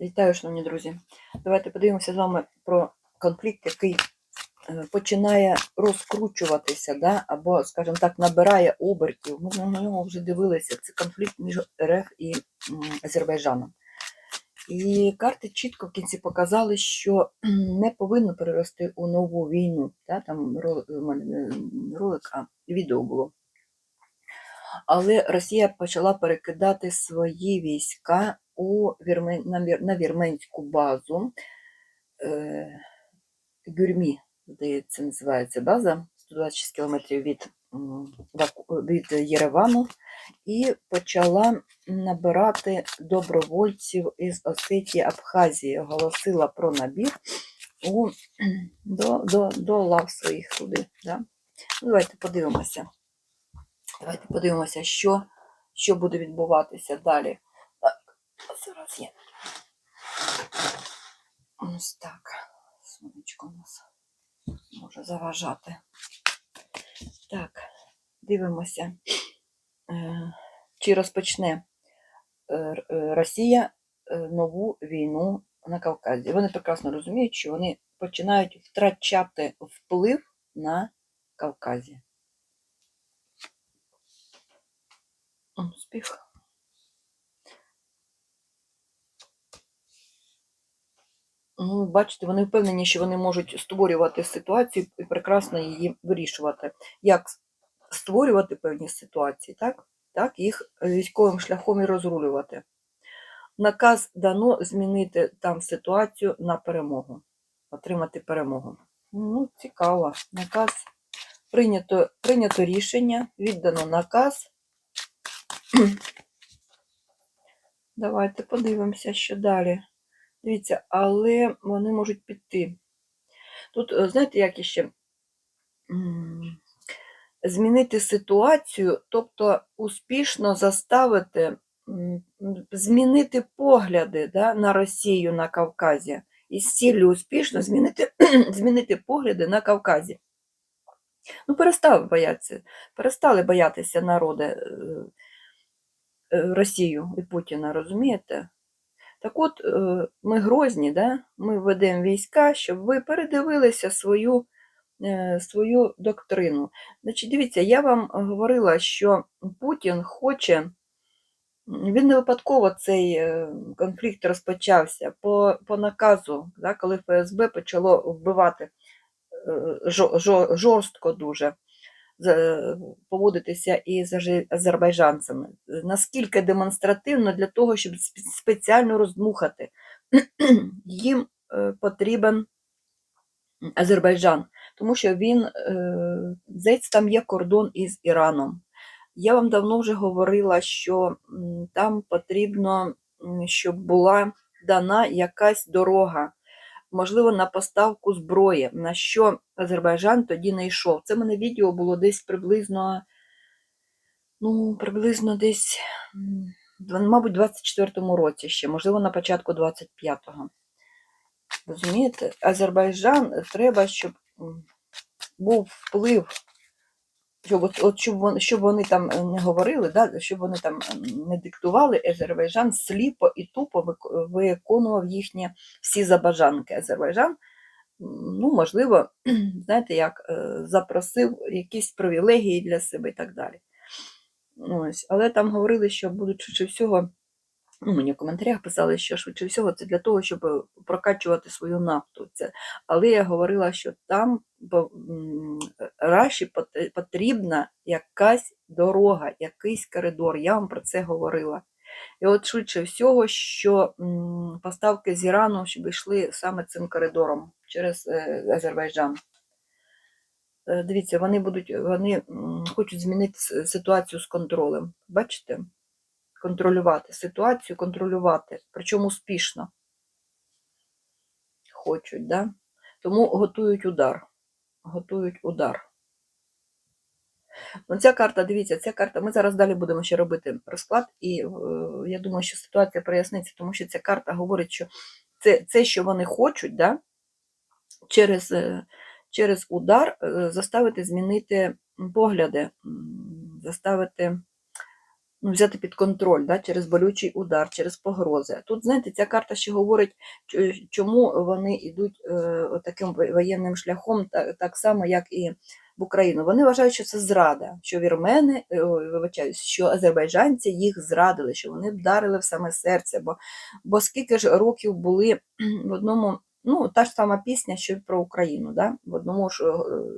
Вітаю, шановні друзі. Давайте подивимося з вами про конфлікт, який е, починає розкручуватися, да? або, скажімо так, набирає обертів. Ми на нього вже дивилися. Це конфлікт між РФ і Азербайджаном. І карти чітко в кінці показали, що не повинно перерости у нову війну. Да? Там мене не ролик, а відео було. Але Росія почала перекидати свої війська у Вірмен... на, вірменську базу. Е... Гюрмі, здається, називається база, 126 кілометрів від, від Єревану, і почала набирати добровольців із Осетії Абхазії. Оголосила про набір у... до, до, до лав своїх туди. Да? Ну, давайте подивимося. Давайте подивимося, що, що буде відбуватися далі. Зараз є. Ось так. Сонечко у нас може заважати. Так, дивимося, е, чи розпочне е, е, Росія нову війну на Кавказі. Вони прекрасно розуміють, що вони починають втрачати вплив на Кавказі. Успіх. Ну, бачите, вони впевнені, що вони можуть створювати ситуацію і прекрасно її вирішувати. Як створювати певні ситуації, так? Так, їх військовим шляхом і розрулювати. Наказ дано змінити там ситуацію на перемогу, отримати перемогу. Ну, цікаво. Наказ прийнято, прийнято рішення, віддано наказ. Давайте подивимося, що далі. Дивіться, але вони можуть піти. Тут, е, знаєте, як іще змінити ситуацію, тобто успішно заставити змінити погляди да, на Росію на Кавказі. І з ціллю успішно змінити, змінити погляди на Кавказі. Ну, перестали боятися, перестали боятися народи е, е, Росію і Путіна, розумієте? Так от, е, ми грозні, да? ми ведемо війська, щоб ви передивилися свою, е, свою доктрину. Значить, дивіться, я вам говорила, що Путін хоче, він не випадково цей е, конфлікт розпочався по, по наказу, да, коли ФСБ почало вбивати жо- жо- жорстко дуже поводитися із ажи- азербайджанцями. Наскільки демонстративно для того, щоб спеціально роздмухати. Їм е, потрібен Азербайджан, тому що він, е, здається, там є кордон із Іраном. Я вам давно вже говорила, що там потрібно, щоб була дана якась дорога, можливо, на поставку зброї, на що Азербайджан тоді не йшов. Це в мене відео було десь приблизно, ну, приблизно десь, мабуть, в 24-му році ще, можливо, на початку 25-го. Розумієте, Азербайджан треба, щоб був вплив, щоб, от, от, щоб, вони, щоб вони там е, не говорили, да, щоб вони там не диктували, Азербайджан сліпо і тупо вик- виконував їхні всі забажанки. Азербайджан, ну, можливо, знаєте, як е, запросив якісь привілегії для себе і так далі. Ось. Але там говорили, що будуть швидше всього, ну, мені в коментарях писали, що швидше всього це для того, щоб прокачувати свою нафту. Це. Але я говорила, що там бо, Раші потрібна якась дорога, якийсь коридор. Я вам про це говорила. І от швидше всього, що поставки з Ірану щоб йшли саме цим коридором через е, Азербайджан. Е, Дивіться, вони будуть, вони хочуть змінити ситуацію з контролем. Бачите? Контролювати ситуацію, контролювати, причому успішно хочуть, да? Тому готують удар. Готують удар. Ну, ця карта, дивіться, ця карта, ми зараз далі будемо ще робити розклад, і е, я думаю, що ситуація проясниться, тому що ця карта говорить, що це, це що вони хочуть, да? через, е, через удар е, заставити змінити погляди, заставити ну, взяти під контроль да, через болючий удар, через погрози. Тут, знаєте, ця карта ще говорить, чому вони йдуть е, таким воєнним шляхом, так, само, як і в Україну. Вони вважають, що це зрада, що вірмени, е, вибачаюсь, що азербайджанці їх зрадили, що вони вдарили в саме серце. Бо, бо скільки ж років були в одному, ну, та ж сама пісня, що й про Україну, да? в, одному ж, е,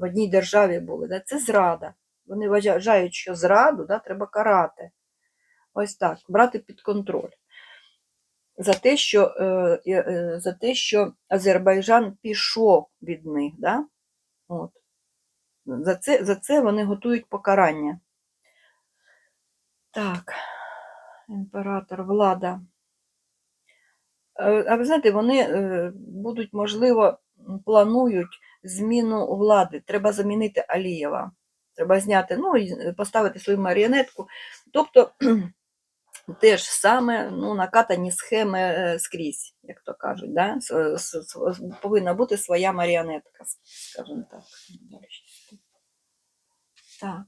в одній державі були. Да? Це зрада. Вони вважають, що зраду да, треба карати. Ось так, брати під контроль. За те, що, е, е, за те, що Азербайджан пішов від них. Да? От. За, це, за це вони готують покарання. Так, імператор, влада. Е, А ви знаєте, вони будуть, можливо, планують зміну влади. Треба замінити Алієва. Треба зняти, ну, поставити свою маріонетку. Тобто теж саме ну, накатані схеми е, скрізь, як то кажуть. Да? Повинна бути своя маріонетка, скажімо так. Так,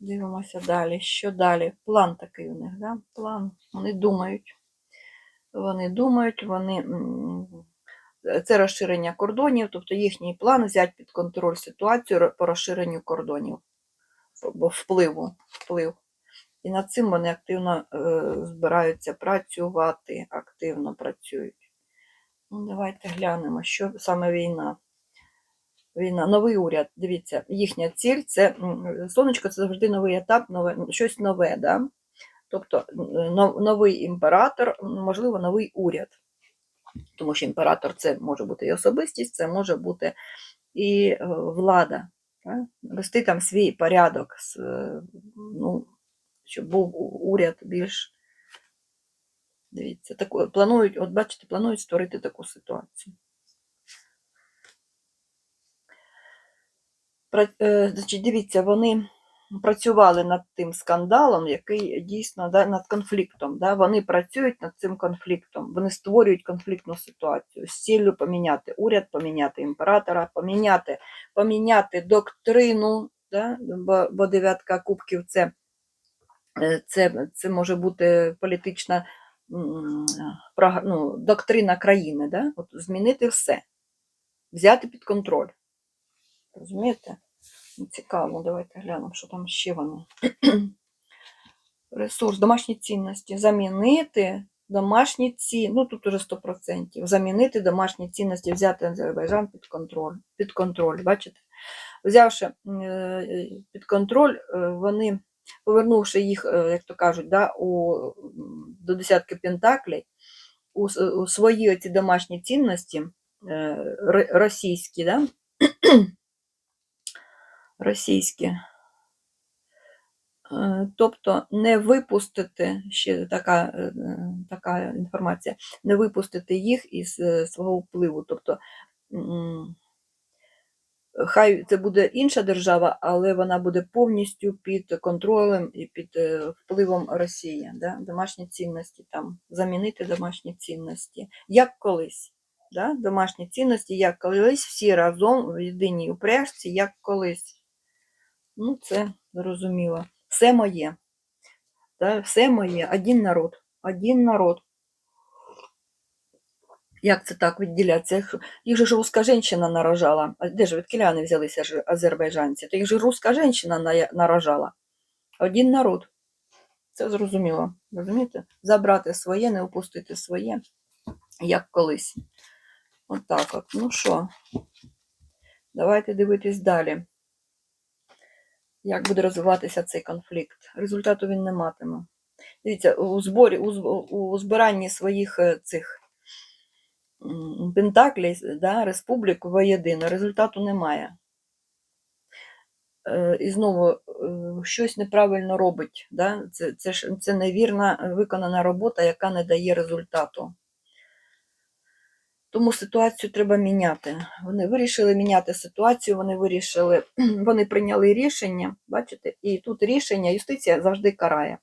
дивимося далі. Що далі? План такий у них, да? план. Вони думають. Вони думають, вони. Це розширення кордонів, тобто їхній план взяти під контроль ситуацію по розширенню кордонів, впливу, вплив. І над цим вони активно е, збираються працювати, активно працюють. Ну, давайте глянемо, що саме війна. Війна, новий уряд. Дивіться, їхня ціль це сонечко це завжди новий етап, нове, щось нове. Да? Тобто новий імператор, можливо, новий уряд. Тому що імператор це може бути і особистість, це може бути і е, влада. Да? Вести там свій порядок, е, ну, щоб був уряд більш. Дивіться, таку, планують, от бачите, планують створити таку ситуацію. Пра- е, Значить, дивіться, вони працювали над тим скандалом, який дійсно да, над конфліктом. Да? Вони працюють над цим конфліктом, вони створюють конфліктну ситуацію з ціллю поміняти уряд, поміняти імператора, поміняти, поміняти доктрину, да? бо, бо дев'ятка кубків це, це, це може бути політична ну, доктрина країни. Да? От змінити все, взяти під контроль. Розумієте? Цікаво, давайте глянемо, що там ще вони. Ресурс, домашні цінності. Замінити домашні ці, ну тут уже 100%. Замінити домашні цінності, взяти Азербайджан під контроль. Під контроль, бачите? Взявши е, під контроль, е, вони, повернувши їх, е, як то кажуть, да, у, до десятки пентаклей, у, у свої оці домашні цінності е, російські, да? російські. Е, Тобто не випустити, ще така, така інформація, не випустити їх із свого впливу. Тобто, хай це буде інша держава, але вона буде повністю під контролем і під е, впливом Росії. Да? Домашні цінності там, замінити домашні цінності, як колись. Да? Домашні цінності, як колись, всі разом в єдиній упряжці, як колись. Ну, це зрозуміло. Все моє. Да? Все моє. Один народ. Один народ. Як це так відділятися? Їх, же ж руска жінка нарожала. А де ж від вони взялися ж азербайджанці? То їх же руска жінка на- нарожала. Один народ. Це зрозуміло. Розумієте? Забрати своє, не упустити своє, як колись. От так от. Ну що, давайте дивитись далі. Як буде розвиватися цей конфлікт? Результату він не матиме. Дивіться, у зборі, у, у збиранні своїх е, цих м, пентаклей, да, республік воєдино, результату немає. Е, І знову е, щось неправильно робить. Да? Це, це, ж, це невірна виконана робота, яка не дає результату. Тому ситуацію треба міняти. Вони вирішили міняти ситуацію, вони вирішили, вони прийняли рішення, бачите, і тут рішення юстиція завжди карає.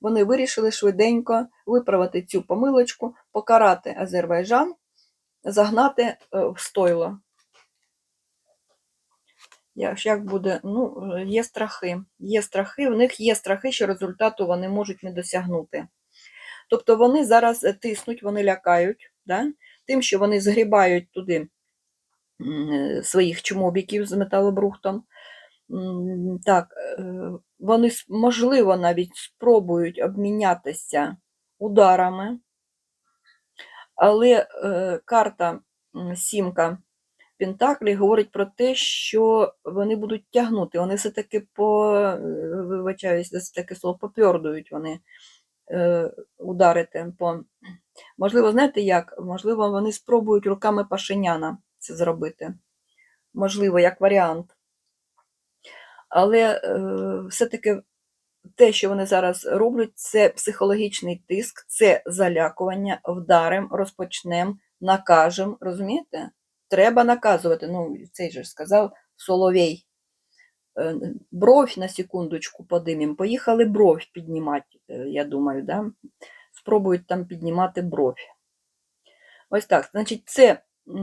Вони вирішили швиденько виправити цю помилочку, покарати Азербайджан, загнати е, в стойло. Як, буде, ну, є страхи. Є страхи, в них є страхи, що результату вони можуть не досягнути. Тобто вони зараз е, тиснуть, вони лякають, да? тим, що вони згрібають туди е, своїх чмобіків з металобрухтом. Так, вони, можливо, навіть спробують обмінятися ударами, але е, карта сімка Пентаклі говорить про те, що вони будуть тягнути. Вони все-таки по, е, вибачаюсь, таке слово, попьордують вони е, ударити по. Можливо, знаєте як? Можливо, вони спробують руками Пашиняна це зробити. Можливо, як варіант. Але е, все-таки те, що вони зараз роблять, це психологічний тиск, це залякування, вдарим, розпочнем, накажем. Розумієте? Треба наказувати. Ну, цей же сказав Соловей. Е, Бровь на секундочку подимім. Поїхали бровь піднімати, е, я думаю, да? спробують там піднімати бровь. Ось так. Значить, це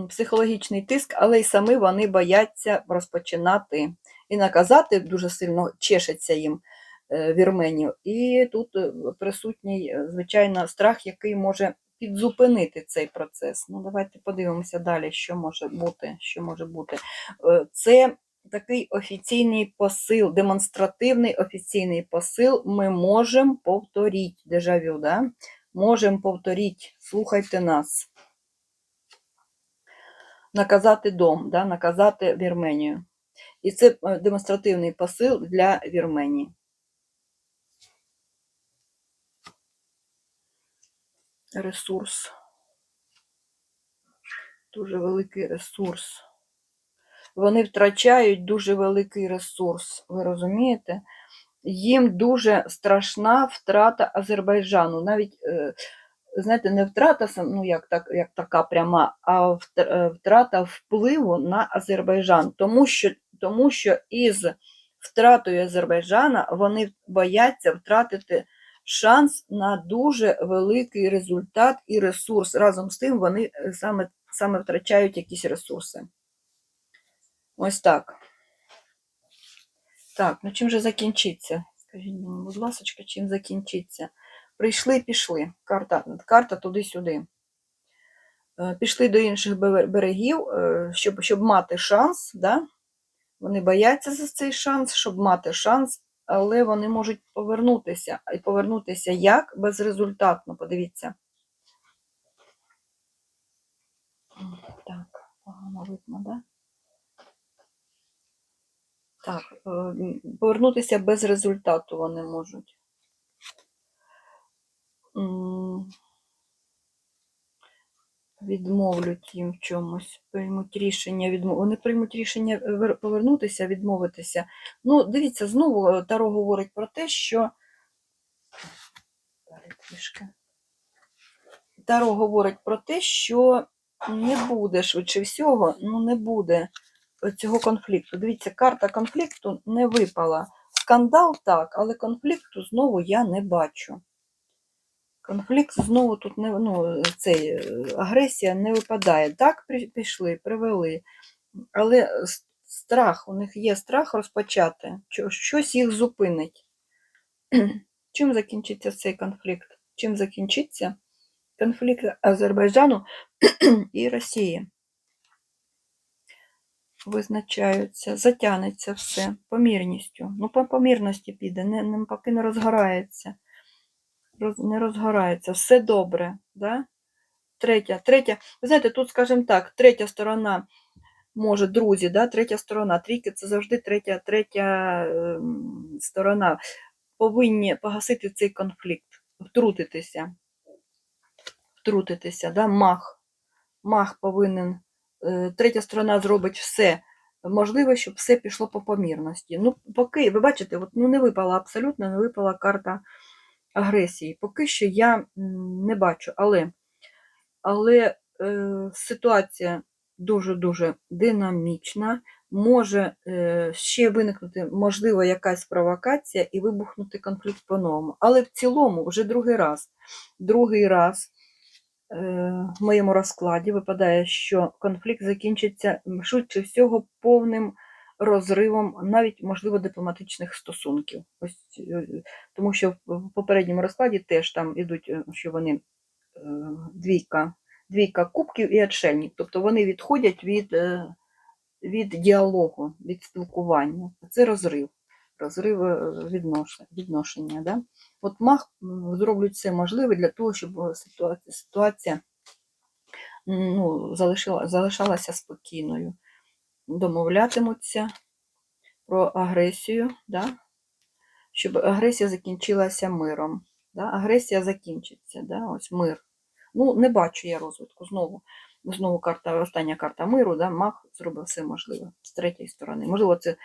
психологічний тиск, але й самі вони бояться розпочинати. І наказати дуже сильно чешеться їм вірменів. І тут е, присутній, е, звичайно, страх, який може підзупинити цей процес. Ну, давайте подивимося далі, що може бути. Що може бути. Е, Це такий офіційний посил, демонстративний офіційний посил. Ми можемо повторити дежавю, да? можемо повторити, слухайте нас. Наказати дом, да? наказати Вірменію. І це е, демонстративний посил для Вірменії. Ресурс. Дуже великий ресурс. Вони втрачають дуже великий ресурс. Ви розумієте? Їм дуже страшна втрата Азербайджану. Навіть, е, знаєте, не втрата ну, як, так, як така пряма, а е, втрата впливу на Азербайджан. Тому що, тому що із втратою Азербайджана вони бояться втратити шанс на дуже великий результат і ресурс. Разом з тим вони е, саме, саме втрачають якісь ресурси. Ось так. Так, ну чим же закінчиться? Скажіть мені, будь ласка, чим закінчиться? Прийшли, пішли. Карта, карта туди-сюди. Е, Пішли до інших берегів, е, щоб, щоб мати шанс. Да? Вони бояться за цей шанс, щоб мати шанс, але вони можуть повернутися. І повернутися як? Безрезультатно, подивіться. Так, погано видно, да? Так, е, повернутися без результату вони можуть. Відмовлять їм в чомусь, приймуть рішення відмов... Вони приймуть рішення е, повернутися, відмовитися. Ну, дивіться, знову е, Таро говорить про те, що. Таро говорить про те, що не буде швидше всього, ну не буде цього конфлікту. Дивіться, карта конфлікту не випала. Скандал так, але конфлікту знову я не бачу. Конфлікт знову тут не ну, цей, е, агресія не випадає. Так пішли, привели. Але страх, у них є страх розпочати, що- щось їх зупинить. Чим закінчиться цей конфлікт? Чим закінчиться конфлікт Азербайджану і Росії? Визначаються, затягнеться все помірністю. Ну, по помірності піде, не, не, поки не розгорається. Роз, не розгорається, все добре. Да? Третя, третя, ви знаєте, тут, скажімо так, третя сторона може, друзі, да? третя сторона, трійки це завжди третя, третя ем, сторона. Повинні погасити цей конфлікт, втрутитися. Втрутитися, да? мах. Мах повинен. е, Третя сторона зробить все можливе, щоб все пішло по помірності. Ну, поки, ви бачите, от, ну, не випала абсолютно, не випала карта агресії. Поки що я не бачу, але, але е, ситуація дуже-дуже динамічна. Може е, ще виникнути, можливо, якась провокація і вибухнути конфлікт по-новому. Але в цілому, вже другий раз, другий раз е, в моєму розкладі випадає, що конфлікт закінчиться швидше всього повним розривом навіть, можливо, дипломатичних стосунків. Ось, е, тому що в попередньому розкладі теж там ідуть, е, що вони е, двійка, двійка кубків і отшельник. Тобто вони відходять від, е, від діалогу, від спілкування. Це розрив, розрив е, відношення. Да? От маг м, зроблять все можливе для того, щоб е, ситуація, ситуація ну, залишила, залишалася спокійною. Домовлятимуться про агресію, да? щоб агресія закінчилася миром. Да? Агресія закінчиться, да? ось мир. Ну, не бачу я розвитку знову. Знову карта, остання карта миру, да? маг зробив все можливе з третьої сторони. Можливо, це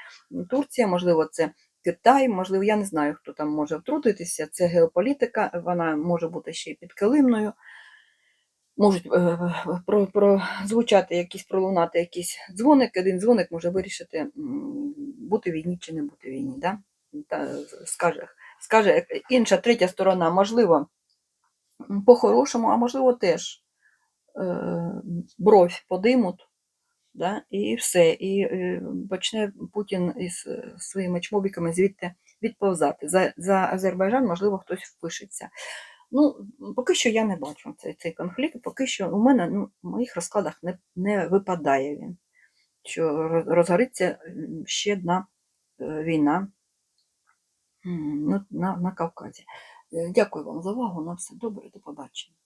Турція, можливо, це Китай, можливо, я не знаю, хто там може втрутитися. Це геополітика, вона може бути ще й підкилимною. Можуть е, про, прозвучати якісь, пролунати якісь дзвоник. Один дзвоник може вирішити, бути війні чи не бути війні. Да? Та, скаже, скаже інша, третя сторона, можливо, по-хорошому, а можливо теж е, бровь подимуть, да? і все. І е, почне Путін із своїми чмобіками звідти відповзати. За, за Азербайджан, можливо, хтось впишеться. Ну, поки що я не бачу цей, цей конфлікт, поки що у мене ну, в моїх розкладах не, не випадає він, що розгориться ще одна е, війна на, на Кавказі. Е, Дякую вам за увагу. На все добре, до побачення.